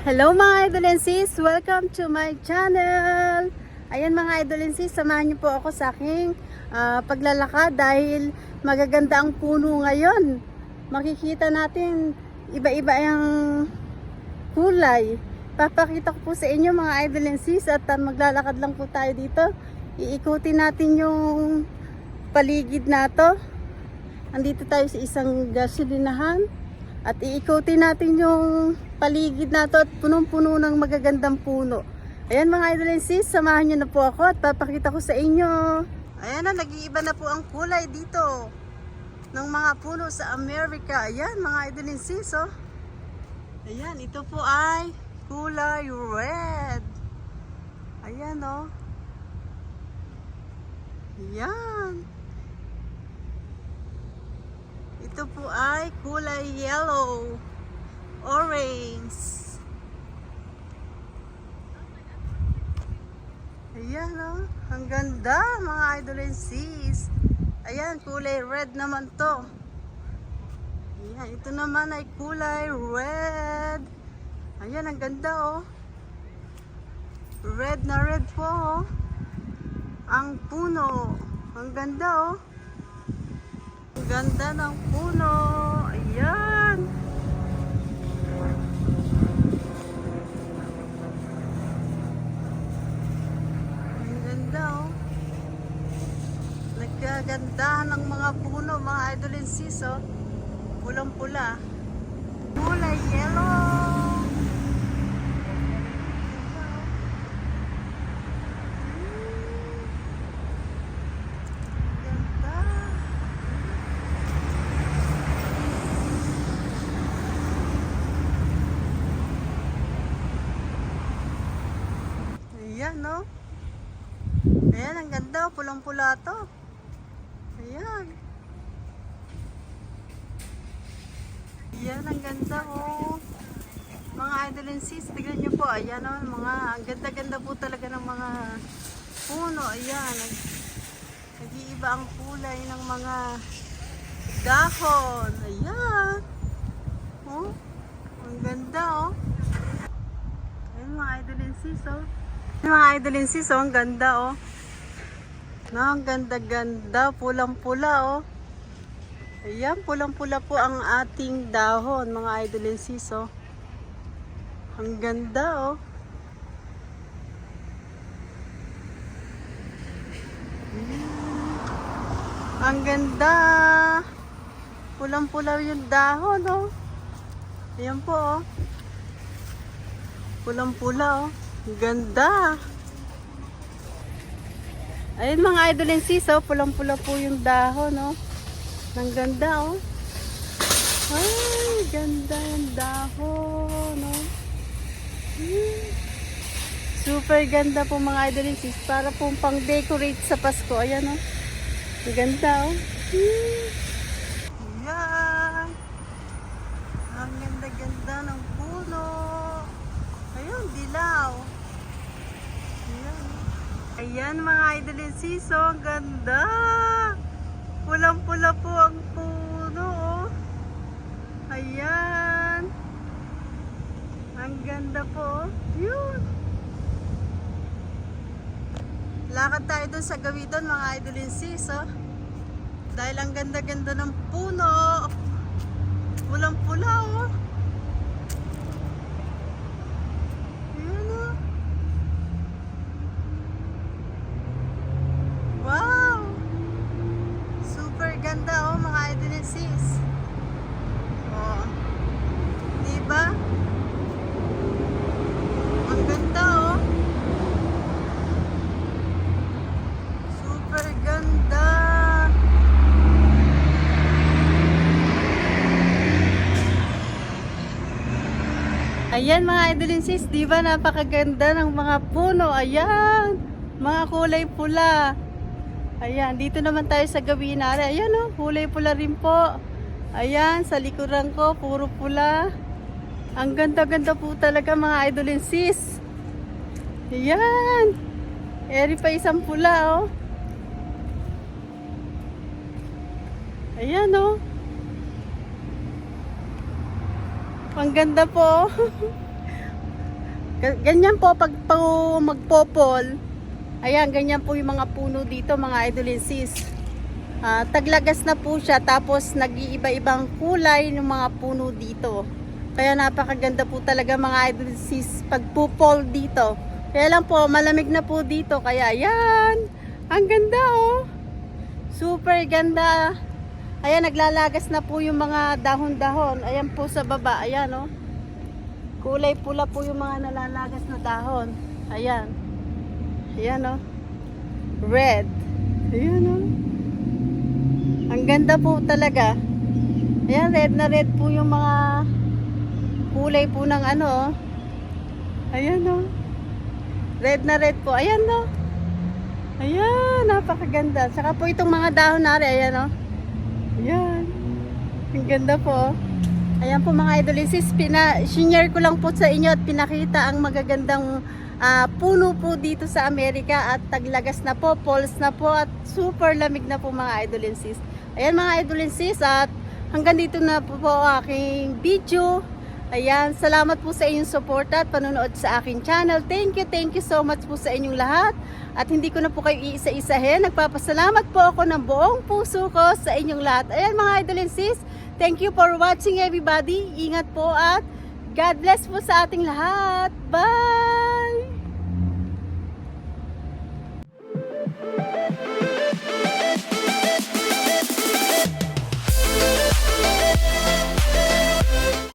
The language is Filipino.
Hello mga idol! Welcome to my channel! Ayan mga idol samahan niyo po ako sa aking ah, paglalakad dahil magaganda ang puno ngayon. Makikita natin iba-iba ang kulay. Papakita ko po sa inyo mga idol at ah, maglalakad lang po tayo dito. Iikutin natin yung paligid na to. Andito tayo sa isang gasolinahan. At iikutin natin yung paligid na to at punong-puno ng magagandang puno. Ayan mga idol sis, samahan nyo na po ako at papakita ko sa inyo. Ayan na, nag-iiba na po ang kulay dito ng mga puno sa Amerika. Ayan mga idol sis, oh. Ayan, ito po ay kulay red. Ayan, oh. Ayan. Ito po ay kulay yellow, orange. Ayan oh, ang ganda mga idol and sis. Ayan, kulay red naman to. Ayan, ito naman ay kulay red. Ayan, ang ganda oh. Red na red po oh. Ang puno. Ang ganda oh. Ganda ng puno. Ayan. Ang ganda oh. Nagkagandahan ng mga puno, mga idol and sis oh. Pulang-pula. Kulay yellow. Ganda. Ayan, no? Ayan, ang ganda. oh. Pulang-pula to. Ayan. Ayan, ang ganda, oh. Mga idol and sis, tignan nyo po. Ayan, oh, mga, ang ganda-ganda po talaga ng mga puno. Ayan, nag, nag-iiba ang kulay ng mga dahon. Ayan. Oh, ang ganda, oh. Ayun mga idol and sis, oh. Mga idol and sis, oh. Ang ganda, oh. Na, ang ganda-ganda. Pulang-pula, oh. Ayan, pulang-pula po ang ating dahon, mga idol and sis, oh. Ang ganda, oh. Ang ganda. Pulang-pula yung dahon, oh. Ayan po, oh. Pulang-pula, oh. Ganda. Ayun mga idol and sis, oh. Pulang-pula po yung dahon, oh. Ang ganda, oh. Ay, ganda yung dahon, oh. Super ganda po mga idol and sis. Para pong pang-decorate sa Pasko. Ayan, oh. Ang ganda, oh. Hmm. Ang ganda-ganda ng dilaw. Ayan. Ayan mga idol and sis, oh. Ang ganda. Pulang-pula po ang puno, oh. Ayan. Ang ganda po, oh. Yun. Lakad tayo dun sa gawidon mga idol and sis, oh. Dahil ang ganda-ganda ng puno. Pulang-pula, oh. Ayan, oh. Wow! Super ganda, oh, mga idol and sis. Oh. Diba? Ang ganda, oh. Super ganda. Ayan mga idol and sis, di ba napakaganda ng mga puno? Ayan, mga kulay pula. Ayan, dito naman tayo sa gawinare. Ayan oh, kulay pula rin po. Ayan, sa likuran ko, puro pula. Ang ganda-ganda po talaga mga idol and sis. Ayan. Eri pa isang pula oh. Ayan oh. Ang ganda po. Ga- Ganyan po pag po magpopol. Ayan, ganyan po yung mga puno dito, mga idol and sis. Ah, taglagas na po siya tapos nag-iiba-ibang kulay ng mga puno dito. Kaya napakaganda po talaga mga idol sis pag pupol dito. Kaya lang po, malamig na po dito. Kaya ayan, ang ganda oh. Super ganda. Ayan, naglalagas na po yung mga dahon-dahon. Ayan po sa baba. Ayan, oh. Kulay pula po yung mga nalalagas na dahon. Ayan. Ayan, oh. Red. Ayan, oh. Ang ganda po talaga. Ayan, red na red po yung mga kulay po ng ano, oh. Ayan, oh. Red na red po. Ayan, oh. Ayan, napakaganda. Saka po itong mga dahon na ayan, oh. Ayan. Ang ganda po. Ayan po mga idolisis, pina, shinare ko lang po sa inyo at pinakita ang magagandang ah, puno po dito sa Amerika at taglagas na po, poles na po at super lamig na po mga idolisis. Ayan mga idolisis at hanggang dito na po, po aking video. Ayan, salamat po sa inyong suporta at panonood sa aking channel. Thank you, thank you so much po sa inyong lahat. At hindi ko na po kayo iisa-isahin. Nagpapasalamat po ako ng buong puso ko sa inyong lahat. Ayan mga idol and sis, thank you for watching everybody. Ingat po at God bless po sa ating lahat. Bye!